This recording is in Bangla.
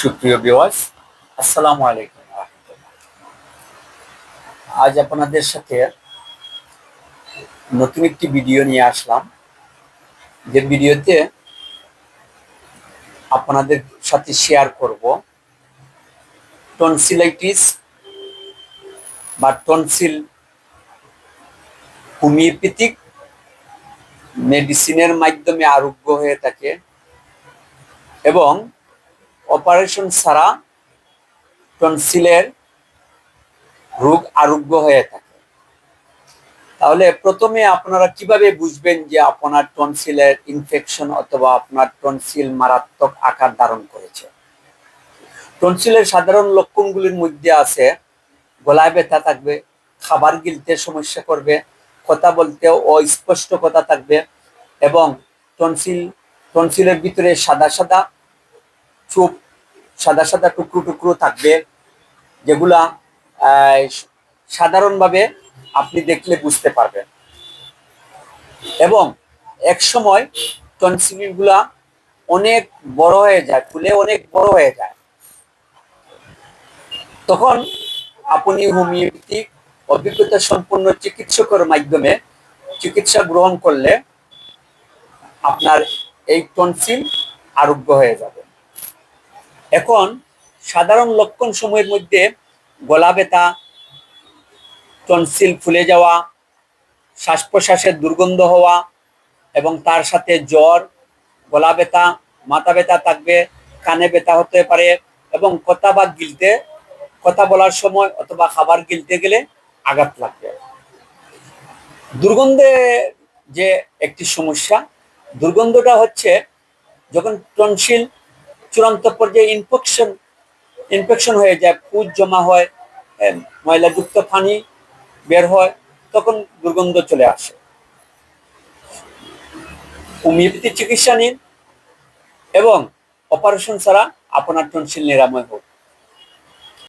সুপ্রিয় বিওয়াস আসসালামু আলাইকুম আজ আপনাদের সাথে নতুন একটি ভিডিও নিয়ে আসলাম। যে ভিডিওতে আপনাদের সাথে শেয়ার করব। টনসিলাইটিস বা টনসিল হোমিওপ্যাথিক মেডিসিনের মাধ্যমে আরোগ্য হয়ে থাকে এবং অপারেশন ছাড়া টনসিলের রোগ আরোগ্য হয়ে থাকে। তাহলে প্রথমে আপনারা কীভাবে বুঝবেন যে আপনার টনসিলের ইনফেকশন অথবা আপনার টনসিল মারাত্মক আকার ধারণ করেছে? টনসিলের সাধারণ লক্ষণগুলির মধ্যে আছে, গলায় ব্যথা থাকবে, খাবার গিলতে সমস্যা করবে, কথা বলতেও অস্পষ্ট কথা থাকবে এবং টনসিল, টনসিলের ভিতরে সাদা সাদা চুপ সাদা সাদা টুকরো টুকরো থাকবে, যেগুলা সাধারণভাবে আপনি দেখলে বুঝতে পারবেন। এবং এক সময় টনসিলগুলা অনেক বড় হয়ে যায়, ফুলে অনেক বড় হয়ে যায়। তখন আপনি হোমিওপ্যাথিক অভিজ্ঞতা সম্পন্ন চিকিৎসকের মাধ্যমে চিকিৎসা গ্রহণ করলে আপনার এই টনসিল আরোগ্য হয়ে যাবে। এখন সাধারণ লক্ষণ সময়ের মধ্যে গলা ব্যথা, টনসিল ফুলে যাওয়া শ্বাস প্রশ্বাসের দুর্গন্ধ হওয়া এবং তার সাথে জ্বর, গলা ব্যথা, মাথা ব্যথা থাকবে, কানে ব্যথা হতে পারে এবং কথা বা গিলতে, কথা বলার সময় অথবা খাবার গিলতে গেলে আঘাত লাগবে। দুর্গন্ধে যে একটি সমস্যা, দুর্গন্ধটা হচ্ছে যখন টনসিল চূড়ান্ত পর্যায়ে ইনফেকশন ইনফেকশন হয়ে যায় পুজ জমা হয় ময়লাযুক্ত পানি বের হয়, তখন দুর্গন্ধ চলে আসে। হোমিওপ্যাথি চিকিৎসা নিন এবং অপারেশন ছাড়া আপনার টনসিল নিরাময় হোক।